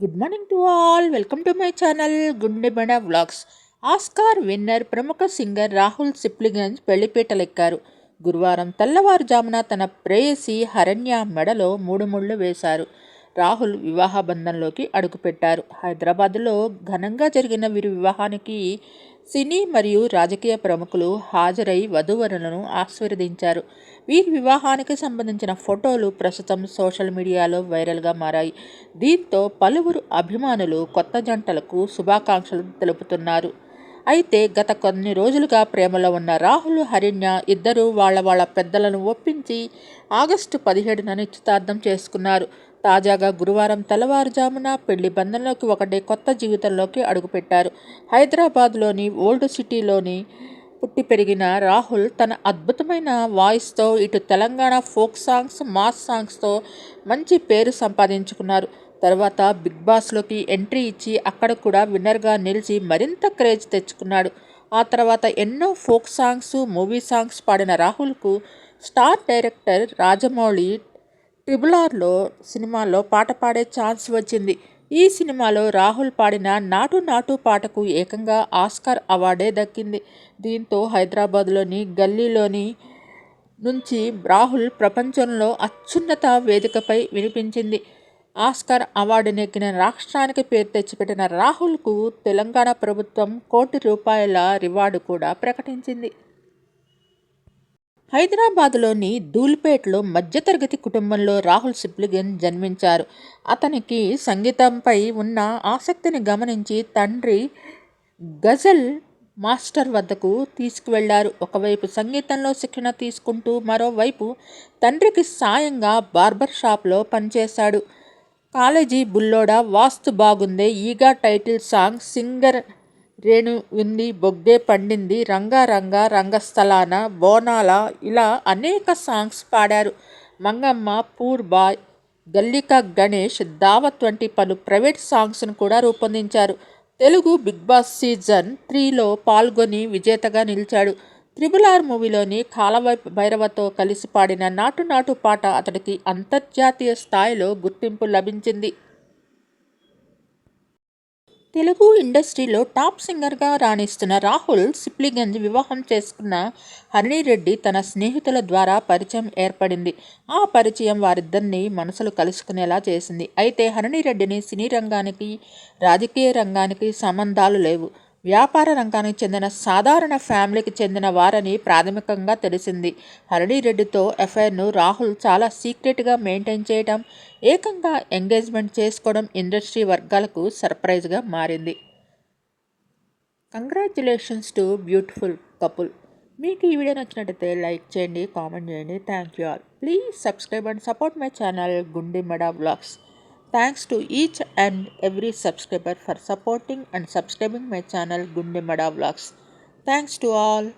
Good morning to all welcome to my channel Gundebada vlogs Oscar winner ప్రముఖ singer Rahul Sipligunj పెళ్ళిపీటలెక్కారు గురువారం తెల్లవారుజామున తన ప్రేయసి హరణ్య మెడలో మూడు ముళ్ళు వేశారు. రాహుల్ వివాహ బంధంలోకి అడుగుపెట్టారు. హైదరాబాద్లో ఘనంగా జరిగిన వీరి వివాహానికి సినీ మరియు రాజకీయ ప్రముఖులు హాజరై వధూవరులను ఆశీర్వదించారు. వీరి వివాహానికి సంబంధించిన ఫోటోలు ప్రస్తుతం సోషల్ మీడియాలో వైరల్గా మారాయి. దీంతో పలువురు అభిమానులు కొత్త జంటలకు శుభాకాంక్షలు తెలుపుతున్నారు. అయితే గత కొన్ని రోజులుగా ప్రేమలో ఉన్న రాహుల్ హరిణ్య ఇద్దరూ వాళ్ళ వాళ్ళ పెద్దలను ఒప్పించి ఆగస్టు పదిహేడున నిశ్చితార్థం చేసుకున్నారు. తాజాగా గురువారం తెల్లవారుజామున పెళ్ళి బంధంలోకి ఒకటే కొత్త జీవితంలోకి అడుగుపెట్టారు. హైదరాబాద్లోని ఓల్డ్ సిటీలోని పుట్టి పెరిగిన రాహుల్ తన అద్భుతమైన వాయిస్తో ఇటు తెలంగాణ ఫోక్ సాంగ్స్ మాస్ సాంగ్స్తో మంచి పేరు సంపాదించుకున్నారు. తర్వాత బిగ్ బాస్లోకి ఎంట్రీ ఇచ్చి అక్కడ కూడా విన్నర్గా నిలిచి మరింత క్రేజ్ తెచ్చుకున్నాడు. ఆ తర్వాత ఎన్నో ఫోక్ సాంగ్స్ మూవీ సాంగ్స్ పాడిన రాహుల్కు స్టార్ డైరెక్టర్ రాజమౌళి ట్రిబుల్ ఆర్లో సినిమాలో పాట పాడే ఛాన్స్ వచ్చింది. ఈ సినిమాలో రాహుల్ పాడిన నాటు నాటు పాటకు ఏకంగా ఆస్కార్ అవార్డే దక్కింది. దీంతో హైదరాబాద్లోని గల్లీలోని నుంచి రాహుల్ ప్రపంచంలో అత్యున్నత వేదికపై వినిపించింది. ఆస్కార్ అవార్డు నెగ్గిన రాష్ట్రానికి పేరు తెచ్చిపెట్టిన రాహుల్కు తెలంగాణ ప్రభుత్వం కోటి రూపాయల రివార్డు కూడా ప్రకటించింది. హైదరాబాద్లోని ధూల్పేట్లో మధ్యతరగతి కుటుంబంలో రాహుల్ సిప్లిగన్ జన్మించారు. అతనికి సంగీతంపై ఉన్న ఆసక్తిని గమనించి తండ్రి గజల్ మాస్టర్ వద్దకు తీసుకువెళ్ళారు. ఒకవైపు సంగీతంలో శిక్షణ తీసుకుంటూ మరోవైపు తండ్రికి సాయంగా బార్బర్ షాప్లో పనిచేశాడు. కాలేజీ బుల్లోడా వాస్తు బాగుందే ఈగా టైటిల్ సాంగ్ సింగర్ రేణు ఉంది బొగ్గే పండింది రంగా రంగా రంగస్థలాన బోనాల ఇలా అనేక సాంగ్స్ పాడారు. మంగమ్మ పూర్ బాయ్ గల్లిక గణేష్ దావత్ వంటి పలు ప్రైవేట్ సాంగ్స్ను కూడా రూపొందించారు. తెలుగు బిగ్ బాస్ సీజన్ త్రీలో పాల్గొని విజేతగా నిలిచాడు. త్రిబుల్ ఆర్ మూవీలోని కాలవై భైరవతో కలిసి పాడిన నాటు నాటు పాట అతడికి అంతర్జాతీయ స్థాయిలో గుర్తింపు లభించింది. తెలుగు ఇండస్ట్రీలో టాప్ సింగర్గా రాణిస్తున్న రాహుల్ సిప్లిగంజ్ వివాహం చేసుకున్న హరిణిరెడ్డి తన స్నేహితుల ద్వారా పరిచయం ఏర్పడింది. ఆ పరిచయం వారిద్దరిని మనసులు కలుసుకునేలా చేసింది. అయితే హరిణిరెడ్డిని సినీ రంగానికి రాజకీయ రంగానికి సంబంధాలు లేవు. వ్యాపార రంగానికి చెందిన సాధారణ ఫ్యామిలీకి చెందిన వారని ప్రాథమికంగా తెలిసింది. హరిడిరెడ్డితో ఎఫ్ఐఆర్ను రాహుల్ చాలా సీక్రెట్గా మెయింటైన్ చేయడం ఏకంగా ఎంగేజ్మెంట్ చేసుకోవడం ఇండస్ట్రీ వర్గాలకు సర్ప్రైజ్గా మారింది. Congratulations to beautiful couple. మీకు ఈ వీడియో నచ్చినట్టయితే లైక్ చేయండి కామెంట్ చేయండి. Thank you all. Please subscribe and support my channel Gundimeda blogs. Thanks to each and every subscriber for supporting and subscribing my channel Gunde Mada Vlogs. Thanks to all.